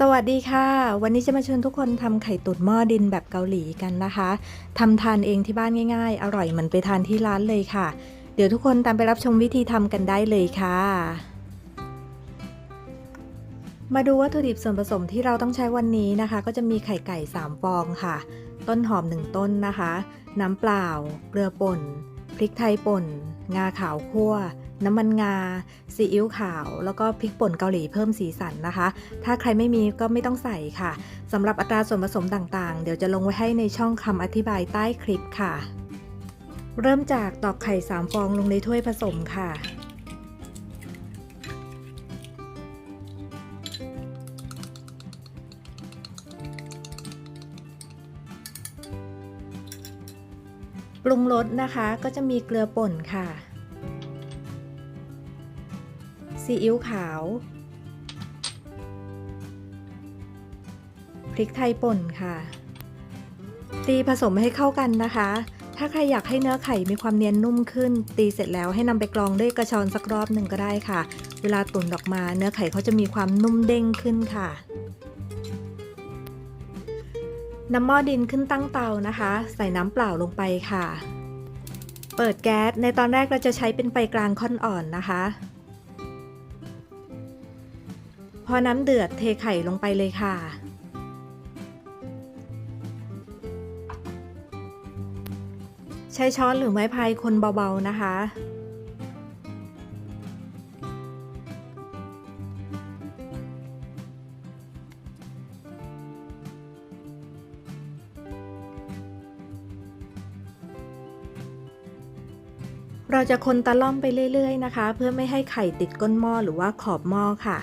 สวัสดีค่ะ วันนี้จะมาชวนทุกคนทำไข่ตุ๋นหม้อดินแบบเกาหลีกันนะคะทำทานเองที่บ้านง่ายๆ อร่อยเหมือนไปทานที่ร้านเลยค่ะ เดี๋ยวทุกคนตามไปรับชมวิธีทำกันได้เลยค่ะ มาดูวัตถุดิบส่วนผสมที่เราต้องใช้วันนี้นะคะ ก็จะมีไข่ไก่ 3 ฟองค่ะ ต้นหอม 1 ต้นนะคะ น้ำเปล่า เกลือป่น พริกไทยป่น งาขาวคั่ว น้ำมันงา ซีอิ๊วขาว แล้วก็พริกป่นเกาหลีเพิ่มสีสันนะคะ ถ้าใครไม่มีก็ไม่ต้องใส่ค่ะสำหรับอัตราส่วนผสมต่างๆ เดี๋ยวจะลงไว้ให้ในช่องคำอธิบายใต้คลิปค่ะ เริ่มจากตอกไข่ 3 ฟองลงในถ้วยผสมค่ะปรุงรสนะคะก็จะมีเกลือป่นค่ะ ซีอิ๊วขาว พริกไทยป่นค่ะ ตีผสมให้เข้ากันนะคะ ถ้าใครอยากให้เนื้อไข่มีความเนียนนุ่มขึ้น ตีเสร็จแล้วให้นำไปกรองด้วยกระชอนสักรอบหนึ่งก็ได้ค่ะ เวลาตุ๋นออกมาเนื้อไข่เขาจะมีความนุ่มเด้งขึ้นค่ะนำหม้อดินขึ้นตั้งเตานะคะ ใส่น้ำเปล่าลงไปค่ะ เปิดแก๊สในตอนแรกเราจะใช้เป็นไฟกลางค่อนอ่อนนะคะ พอน้ำเดือดเทไข่ลงไปเลยค่ะ ใช้ช้อนหรือไม้พายคนเบาๆนะคะ เราจะคนตะล่อมไปเรื่อยๆนะคะ เพื่อไม่ให้ไข่ติดก้นหม้อหรือว่าขอบหม้อค่ะ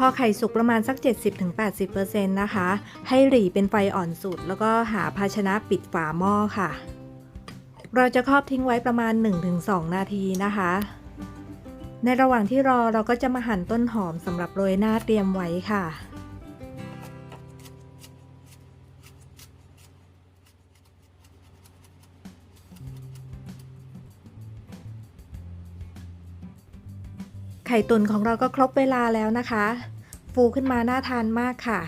พอไข่สุกประมาณสัก 70-80%นะคะ ให้หรี่เป็นไฟอ่อนสุด แล้วก็หาภาชนะปิดฝาหม้อค่ะ เราจะครอบทิ้งไว้ประมาณ 1-2 นาทีนะคะ ในระหว่างที่รอเราก็จะมาหั่นต้นหอมสำหรับโรยหน้าเตรียมไว้ค่ะ ไข่ตุ๋นของเราก็ครบเวลาแล้วนะคะ ฟูขึ้นมาน่าทานมากค่ะ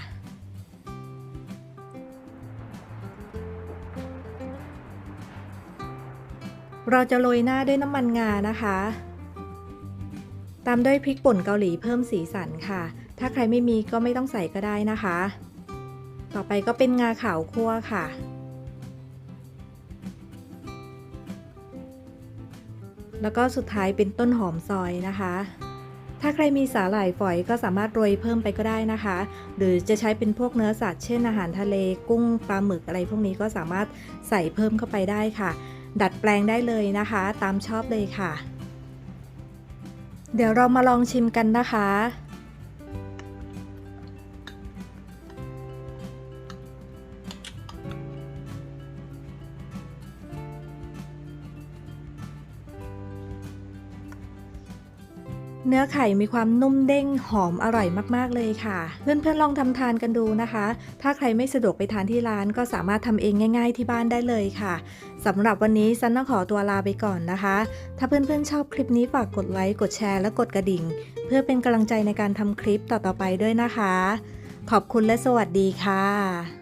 เราจะโรยหน้าด้วยน้ำมันงานะคะ ตามด้วยพริกป่นเกาหลีเพิ่มสีสันค่ะ ถ้าใครไม่มีก็ไม่ต้องใส่ก็ได้นะคะ ต่อไปก็เป็นงาขาวคั่วค่ะแล้วก็สุดท้ายเป็นต้นหอมซอยนะคะ ถ้าใครมีสาหร่ายฝอยก็สามารถโรยเพิ่มไปก็ได้นะคะ หรือจะใช้เป็นพวกเนื้อสัตว์เช่นอาหารทะเล กุ้งปลาหมึกอะไรพวกนี้ก็สามารถใส่เพิ่มเข้าไปได้ค่ะ ดัดแปลงได้เลยนะคะ ตามชอบเลยค่ะ เดี๋ยวเรามาลองชิมกันนะคะ เนื้อไข่มีความนุ่มเด้งหอมอร่อยมากๆเลยค่ะ เพื่อนๆลองทำทานกันดูนะคะ ถ้าใครไม่สะดวกไปทานที่ร้านก็สามารถทำเองง่าย ๆ ที่บ้านได้เลยค่ะสำหรับวันนี้ซันต้องขอตัวลาไปก่อนนะคะ ถ้าเพื่อนๆชอบคลิปนี้ฝากกดไลค์กดแชร์และกดกระดิ่ง เพื่อเป็นกำลังใจในการทำคลิปต่อๆไปด้วยนะคะ ขอบคุณและสวัสดีค่ะ